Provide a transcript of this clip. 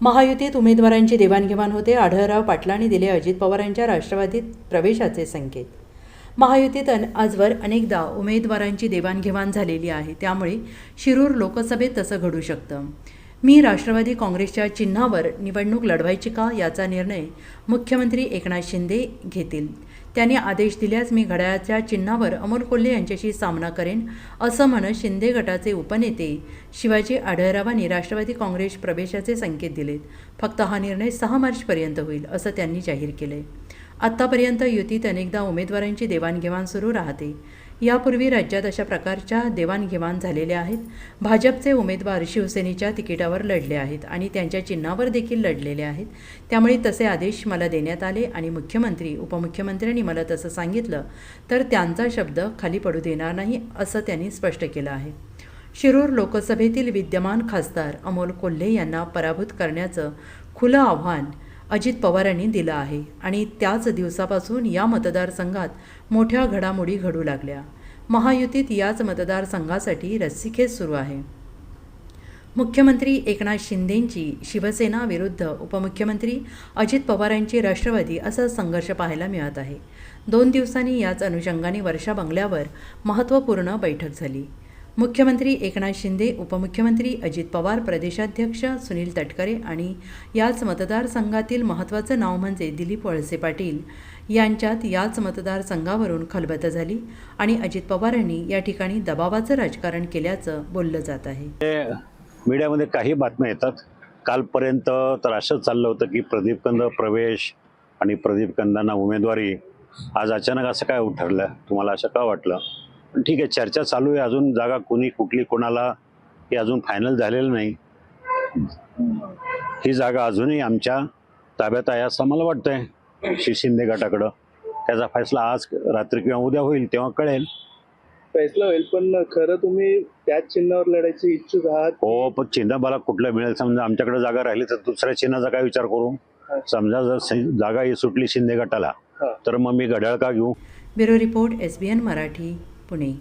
महायुतीत उमेदवारांची देवाणघेवाण होते. आढळराव पाटलांनी दिले अजित पवारांच्या राष्ट्रवादीत प्रवेशाचे संकेत. महायुतीत अन आजवर अनेकदा उमेदवारांची देवाणघेवाण झालेली आहे. त्यामुळे शिरूर लोकसभेत तसं घडू शकतं. मी राष्ट्रवादी काँग्रेसच्या चिन्हावर निवडणूक लढवायची का याचा निर्णय मुख्यमंत्री एकनाथ शिंदे घेतील. त्यांनी आदेश दिल्यास मी घड्याळाच्या चिन्हावर अमोल कोल्हे यांच्याशी सामना करेन असं म्हणत शिंदे गटाचे उपनेते शिवाजी आढळरावांनी राष्ट्रवादी काँग्रेस प्रवेशाचे संकेत दिलेत. फक्त हा निर्णय सहा मार्चपर्यंत होईल असं त्यांनी जाहीर केलंय. आत्तापर्यंत युतीत अनेकदा उमेदवारांची देवाणघेवाण सुरू राहते. यापूर्वी राज्यात अशा प्रकारच्या देवाणघेवाण झालेल्या आहेत. भाजपचे उमेदवार शिवसेनेच्या तिकिटावर लढले आहेत आणि त्यांच्या चिन्हावर देखील लढलेले आहेत. त्यामुळे तसे आदेश मला देण्यात आले आणि मुख्यमंत्री उपमुख्यमंत्र्यांनी मला तसं सांगितलं तर त्यांचा शब्द खाली पडू देणार नाही असं त्यांनी स्पष्ट केलं आहे. शिरूर लोकसभेतील विद्यमान खासदार अमोल कोल्हे यांना पराभूत करण्याचं खुलं आव्हान अजित पवारांनी दिलं आहे आणि त्याच दिवसापासून या मतदारसंघात मोठ्या घडामोडी घडू लागल्या. महायुतीत याच मतदारसंघासाठी रस्सीखेच सुरू आहे. मुख्यमंत्री एकनाथ शिंदेंची शिवसेना विरुद्ध उपमुख्यमंत्री अजित पवारांची राष्ट्रवादी असा संघर्ष पाहायला मिळत आहे. दोन दिवसांनी याच अनुषंगाने वर्षा बंगल्यावर महत्त्वपूर्ण बैठक झाली. मुख्यमंत्री एकनाथ शिंदे उपमुख्यमंत्री अजित पवार प्रदेशाध्यक्ष सुनील तटकरे आणि याच मतदारसंघातील महत्त्वाचं नाव म्हणजे दिलीप वळसे पाटील यांच्यात याच मतदारसंघावरून खलबत झाली आणि अजित पवारांनी या ठिकाणी दबावाचं राजकारण केल्याचं बोललं जात आहे. मीडियामध्ये काही बातम्या येतात. कालपर्यंत तर असंच चाललं होतं की प्रदीप कंद प्रवेश आणि प्रदीप कंदांना उमेदवारी. आज अचानक असं काय ठरलं तुम्हाला असं का वाटलं? ठीक आहे चर्चा चालू आहे अजून. जागा कोणी कुठली कोणाला हे अजून फायनल झालेलं नाही. ही जागा अजूनही आमच्या ताब्यात आहे असं मला वाटतंय. श्री शिंदे गटाकडं. त्याचा फैसला आज रात्री किंवा उद्या होईल तेव्हा कळेल. फैसला होईल पण खरं तुम्ही त्याच चिन्हावर लढायचे इच्छुक आहात. हो पण चिन्ह मला कुठलं मिळेल? समजा आमच्याकडे जागा राहिली तर दुसऱ्या चिन्हाचा काय विचार करू? समजा जर सं- जागा ही सुटली शिंदे गटाला हा. तर मग मी घड्याळ का घेऊ? Bureau report S B N Marathi. Pune.